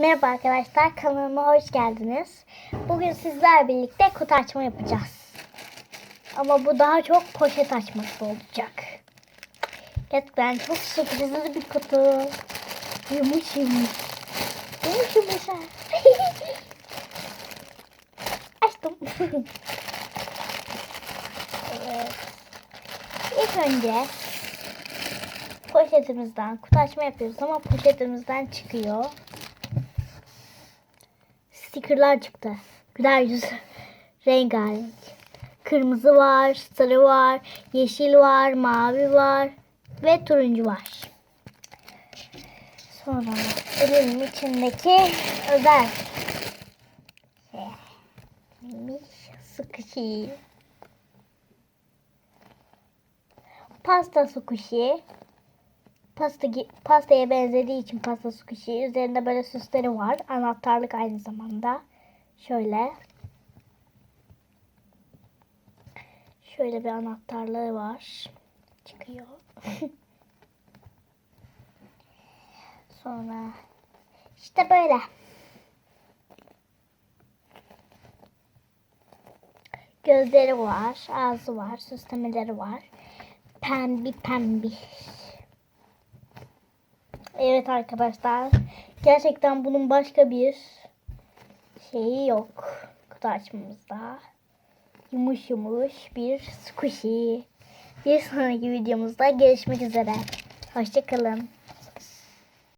Merhaba arkadaşlar kanalıma hoş geldiniz. Bugün sizler birlikte kutu açma yapacağız. Ama bu daha çok poşet açması olacak. Gerçekten çok sürprizli bir kutu. Yumuş yumuş. Yumuş yumuş. Açtım. evet. İlk önce poşetimizden kutu açma yapıyoruz ama poşetimizden çıkıyor. Stickerlar çıktı. Güler yüz. Rengarenk. Kırmızı var, sarı var, yeşil var, mavi var ve turuncu var. Sonra elimin içindeki özel şey. Sıkışı. Pasta sukuşi. Pasta, pastaya benzediği için pasta sukuşi. Üzerinde böyle süsleri var. Anahtarlık aynı zamanda. Şöyle. Şöyle bir anahtarlığı var. Çıkıyor. Sonra işte böyle. Gözleri var, ağzı var, süslemeleri var. Pembi pembi. Evet arkadaşlar. Gerçekten bunun başka bir şeyi yok. Kutu açmamızda. Yumuş yumuş bir squishy. Bir sonraki videomuzda görüşmek üzere. Hoşçakalın.